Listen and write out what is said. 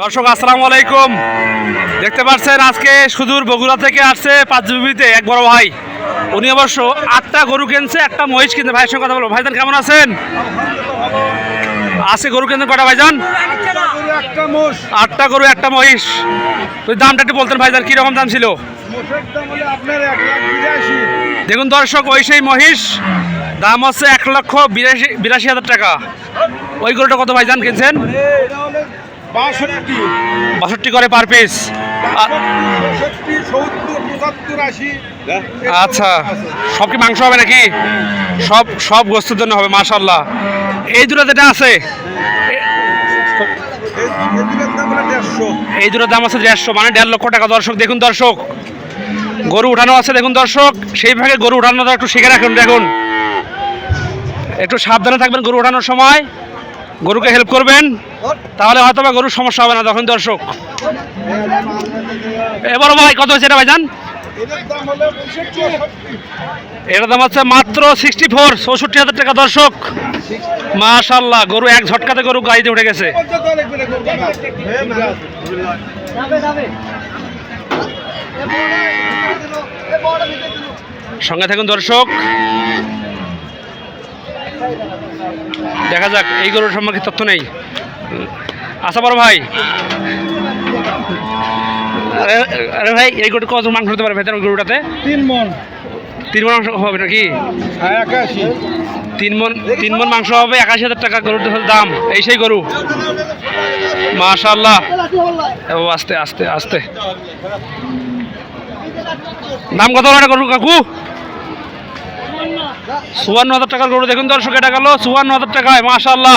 দর্শক, আসসালামু আলাইকুম। দেখতে পাচ্ছেন, আজকে সুদূর বগুড়া থেকে আসছে পাঁচবিবিতে এক বড় ভাই। উনি অবশ্য আটটা গরু কিনছে, একটা মহিষ কিনছে। ভাইয়ের সঙ্গে কথা বলব। ভাইজান, কেমন আছেন? আছে গরু কিনছেন কটা, ভাইজান? আটটা গরু, একটা মহিষ। তো দামটা একটু বলতেন, ভাইজান কীরকম দাম ছিল? দেখুন দর্শক, ওই সেই মহিষ, দাম হচ্ছে এক লক্ষ বিরাশি বিরাশি হাজার টাকা। ওই গরুটা কত, ভাইজান, কিনছেন? বাষট্টি। করে পার পিস আচ্ছা সব কি মাংস হবে নাকি? সব সব গোস্তের জন্য হবে মাশাল্লাহ এই দুটো যেটা আছে এই দুটোর দাম আছে দেড়শো মানে দেড় লক্ষ টাকা। দর্শক দেখুন দর্শক গরু উঠানো আছে দেখুন দর্শক। সেই ভাগে গরু উঠানোটা একটু শিখে রাখুন দেখুন। একটু সাবধানে থাকবেন গরু উঠানোর সময়। গরুকে হেল্প করবেন। তাহলে হয়তো বা গরুর সমস্যা হবে না তখন দর্শক। এবার ভাই, কত হয়েছে এটা ভাইজান? এটার দাম হচ্ছে মাত্র সিক্সটি ফোর চৌষট্টি হাজার টাকা দর্শক। মাশাল্লাহ গরু এক ঝটকাতে গরু গাড়িতে উঠে গেছে। সঙ্গে থাকুন দর্শক। দেখা যাক, এই গরুর সম্পর্কে তথ্য নেই। আশা বড় ভাই। আরে ভাই এই গরু কত মাংস হতে পারে ভেতর গরুটাতে? তিন মন। তিন মন মাংস হবে নাকি? হ্যাঁ তিন মন তিন মন মাংস হবে একাশি হাজার টাকা গরুর দাম। এই সেই গরু। মাশাল্লাহ ও আস্তে আস্তে আস্তে। দাম কত হলো গরু কাকু? চুয়ান্ন হাজার টাকার গরু। দেখুন দর্শক এটা গেল চুয়ান্ন হাজার টাকায় মাশাল্লাহ